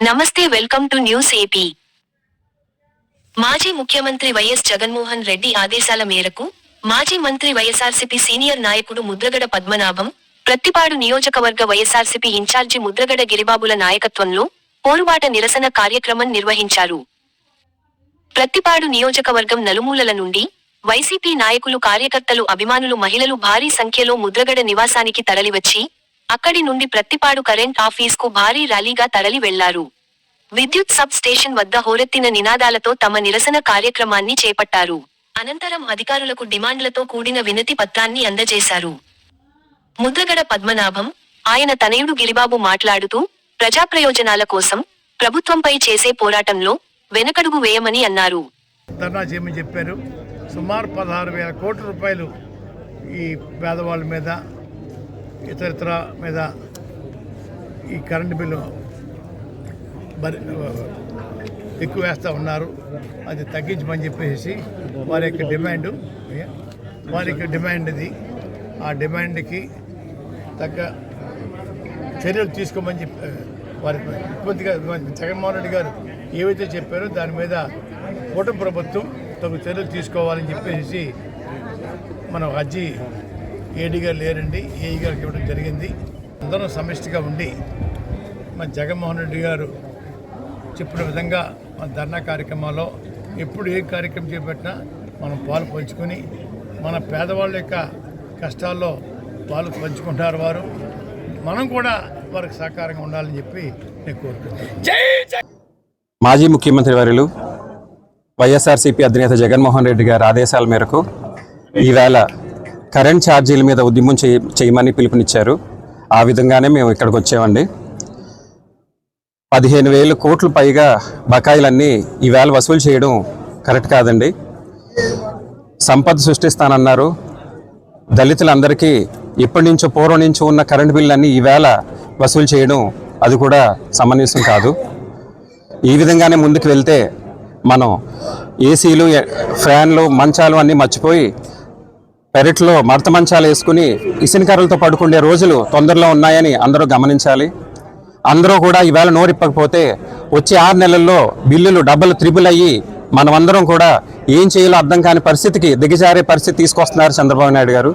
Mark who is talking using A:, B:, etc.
A: నమస్తే welcome to news AP. మాజీ ముఖ్యమంత్రి వైఎస్ జగన్మోహన్ రెడ్డి ఆదేశాల మేరకు మాజీ మంత్రి వైఎస్ఆర్సీపీ సీనియర్ నాయకుడు ముద్రగడ పద్మనాభం ప్రత్తిపాడు నియోజకవర్గ వైఎస్ఆర్సీపీ ఇన్ఛార్జి ముద్రగడ గిరిబాబుల నాయకత్వంలో పోరుబాట నిరసన కార్యక్రమం నిర్వహించారు. ప్రత్తిపాడు నియోజకవర్గం నలుమూలల నుండి వైసీపీ నాయకులు కార్యకర్తలు అభిమానులు మహిళలు భారీ సంఖ్యలో ముద్రగడ నివాసానికి తరలివచ్చి అక్కడి నుండి ప్రత్తిపాడు కరెంట్ ఆఫీస్కు భారీ ర్యాలీగా తరలి వెళ్ళారు. విద్యుత్ సబ్ స్టేషన్ వద్ద హోరెత్తిన నినాదాలతో తమ నిరసన కార్యక్రమాన్ని చేపట్టారు. అనంతరం అధికారులకు డిమాండ్లతో కూడిన వినతి పత్రాన్ని అందజేశారు. ముద్రగడ పద్మనాభం ఆయన తనయుడు గిరిబాబు మాట్లాడుతూ ప్రజాప్రయోజనాల కోసం ప్రభుత్వంపై చేసే పోరాటంలో వెనకడుగు వేయమని అన్నారు.
B: ధర్నా చేయమని చెప్పారు. సుమారు పదహారు వేల కోట్ల రూపాయలు ఈ పేదవాళ్ళ మీద ఇతరితర మీద ఈ కరెంటు బిల్లు బరి ఎక్కువ వేస్తూ ఉన్నారు. అది తగ్గించమని చెప్పేసి వారి యొక్క డిమాండ్. వారి యొక్క డిమాండ్ ఇది ఆ డిమాండ్కి తగ్గ చర్యలు తీసుకోమని చెప్పి వారి ముఖ్యమంత్రి గారు జగన్మోహన్ రెడ్డి గారు ఏవైతే చెప్పారో దాని మీద కూటమి ప్రభుత్వం తగు చర్యలు తీసుకోవాలని చెప్పేసి మనం అజ్జి ఏడీ గారు లేరండి ఏఈ గారికి ఇవ్వడం జరిగింది. అందరం సమిష్టిగా ఉండి మన జగన్మోహన్ రెడ్డి గారు చెప్పిన విధంగా మన ధర్నా కార్యక్రమాల్లో ఎప్పుడు ఏ కార్యక్రమం చేపట్టినా మనం పాలు పంచుకొని మన పేదవాళ్ళ యొక్క కష్టాల్లో పాలు పంచుకుంటారు వారు. మనం కూడా వారికి సహకారంగా ఉండాలని చెప్పి నేను కోరుకుంటున్నాను.
C: మాజీ ముఖ్యమంత్రి వర్యులు వైఎస్ఆర్సీపీ అధినేత జగన్మోహన్ రెడ్డి గారి ఆదేశాల మేరకు ఈవేళ కరెంట్ ఛార్జీల మీద ఉద్యమం చేయ చేయమని పిలుపునిచ్చారు. ఆ విధంగానే మేము ఇక్కడికి వచ్చామండి. పదిహేను వేలు కోట్లు పైగా బకాయిలన్నీ ఈవేళ వసూలు చేయడం కరెక్ట్ కాదండి. సంపద సృష్టిస్తానన్నారు. దళితులందరికీ ఇప్పటి నుంచో పూర్వం నుంచో ఉన్న కరెంటు బిల్లులన్నీ ఈవేళ వసూలు చేయడం అది కూడా సమంజసం కాదు. ఈ విధంగానే ముందుకు వెళ్తే మనం ఏసీలు ఫ్యాన్లు మంచాలు అన్నీ మర్చిపోయి పెరట్లో మడత మంచాలు వేసుకుని ఇసునికర్రలతో పడుకునే రోజులు తొందరలో ఉన్నాయని అందరూ గమనించాలి. అందరూ కూడా ఈవేళ నోరిప్పకపోతే వచ్చే ఆరు నెలల్లో బిల్లులు డబ్బులు త్రిబుల్ అయ్యి మనమందరం కూడా ఏం చేయాలో అర్థం కాని పరిస్థితికి దిగజారే పరిస్థితి తీసుకొస్తున్నారు చంద్రబాబు నాయుడు గారు.